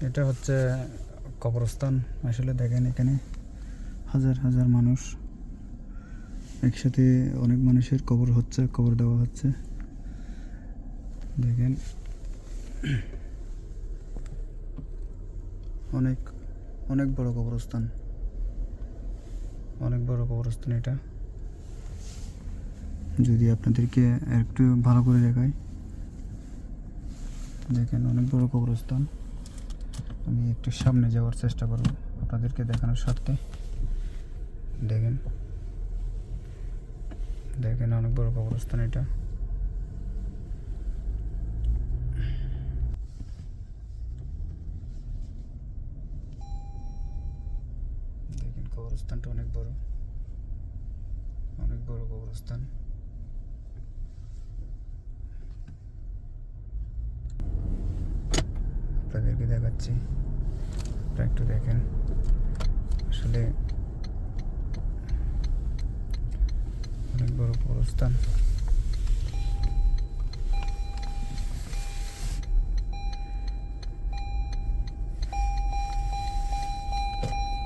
এটা হচ্ছে কবরস্থান। আসলে দেখেন এখানে হাজার হাজার মানুষ একসাথে অনেক মানুষের কবর হচ্ছে, কবর দেওয়া হচ্ছে। দেখেন অনেক অনেক বড় কবরস্থান। অনেক বড় কবরস্থান এটা। যদি আপনাদেরকে একটু ভালো করে দেখাই। দেখেন অনেক বড় কবরস্থান। আমি একটু সামনে যাওয়ার চেষ্টা করব আপনাদেরকে দেখানোর স্বার্থে। দেখেন। দেখেন অনেক বড় কবরস্থান এটা। দেখেন কবরস্থানটা অনেক বড়। অনেক বড় কবরস্থান আপনাদেরকে আপনারা একটু দেখেন। আসলে অনেক বড় কবরস্থান।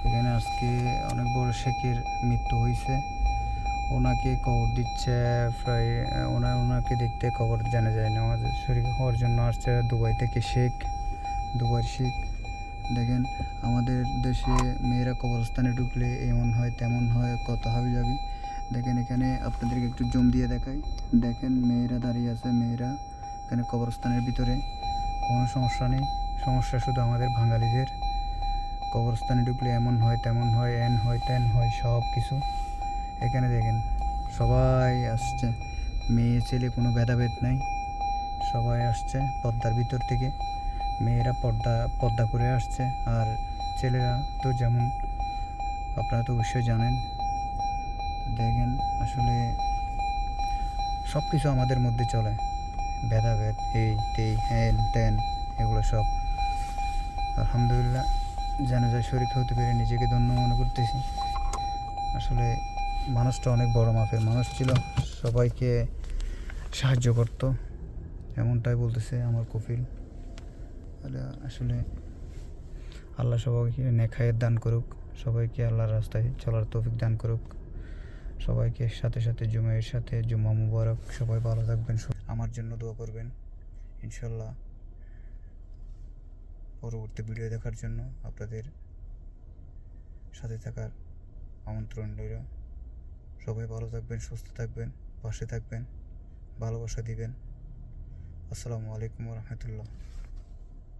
এখানে আজকে অনেক বড় শেখের মৃত্যু হয়েছে ওনাকে কবর দিচ্ছে প্রায়, ওনা ওনাকে দেখতে কবর জানা যায় না। আমাদের শরীর হওয়ার জন্য আসছে দুবাই থেকে শেখ। শেখ দেখেন, আমাদের দেশে মেয়েরা কবরস্থানে ঢুকলে এমন হয়, তেমন হয়, কত হবে যাবি দেখেন, এখানে আপনাদেরকে একটু জম দিয়ে দেখাই। দেখেন, মেয়েরা দাঁড়িয়ে আছে, মেয়েরা এখানে কবরস্থানের ভিতরে। কোনো সমস্যা নেই। সমস্যা শুধু আমাদের বাঙালিদের। কবরস্থানে ঢুকলে এমন হয়, তেমন হয়, এন হয়, তেন হয়, সব কিছু। এখানে দেখেন, সবাই আসছে। মেয়ে, ছেলে, কোনো ভেদাভেদ নাই। সবাই আসছে পদ্মার ভিতর থেকে। মেয়েরা পর্দা পর্দা করে আসছে। আর ছেলেরা তো যেমন আপনারা তো অবশ্যই জানেন, দেখেন আসলে সব কিছু আমাদের মধ্যে চলে। ভেদাভেদ, এই, তেই হ্যান ত্যান এগুলো সব। আলহামদুলিল্লাহ, যেন যায় শরীর হতে পেরে নিজেকে ধন্য মনে করতেছি। আসলে মানুষটা অনেক বড় মাপের মানুষ ছিল, সবাইকে সাহায্য করতো। এমনটাই বলতেছে আমার কপিল তাহলে আসলে আল্লাহ সবাইকে নেখায়ের দান করুক, সবাইকে আল্লাহর রাস্তায় চলার তৌফিক দান করুক। সবাইকে সাথে সাথে জুমাইয়ের সাথে জুম্মা মুবারক, সবাই ভালো থাকবেন আমার জন্য দোয়া করবেন। ইনশাল্লাহ পরবর্তী ভিডিও দেখার জন্য আপনাদের সাথে থাকার আমন্ত্রণ রইল। সবাই ভালো থাকবেন, সুস্থ থাকবেন, পাশে থাকবেন, ভালোবাসা দিবেন। আসসালামু আলাইকুম রহমতুল্লাহ।